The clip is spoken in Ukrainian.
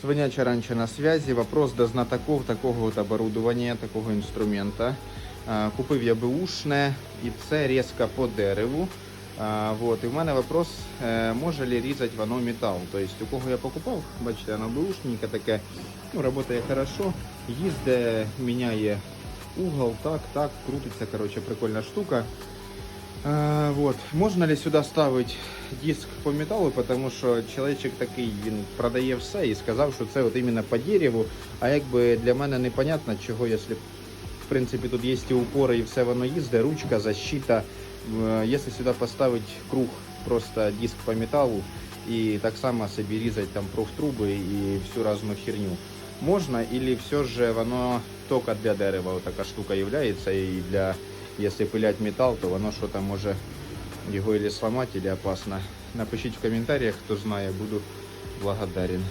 Свиняча раньше на связи. Вопрос до знатоков такого от оборудования, такого інструмента. Купив я беушне, і це різка по дереву. Вот. І в мене вопрос, е, може ли різати воно метал. Тобто, у кого я покупав, бачите, воно беушненьке таке, ну, працює хорошо, їздить, міняє угол, так, так, крутиться, короче, прикольна штука. А, вот. Можна ли сюди ставити диск по металу, тому що чоловічок такий він продає все і сказав, що це от іменно по дереву. А якби для мене непонятно, чого, якщо в принципі тут є і упори, і все воно їздить, ручка, защита. Якщо сюди поставити круг, просто диск по металу і так само собі різати там профтруби і всю разну херню. Можна, или все же воно тільки для дерева вот така штука являється, і для, якщо пылять металл, то воно що там може його или сломать, или опасно. Напишіть в коментарях, хто знає, буду благодарен.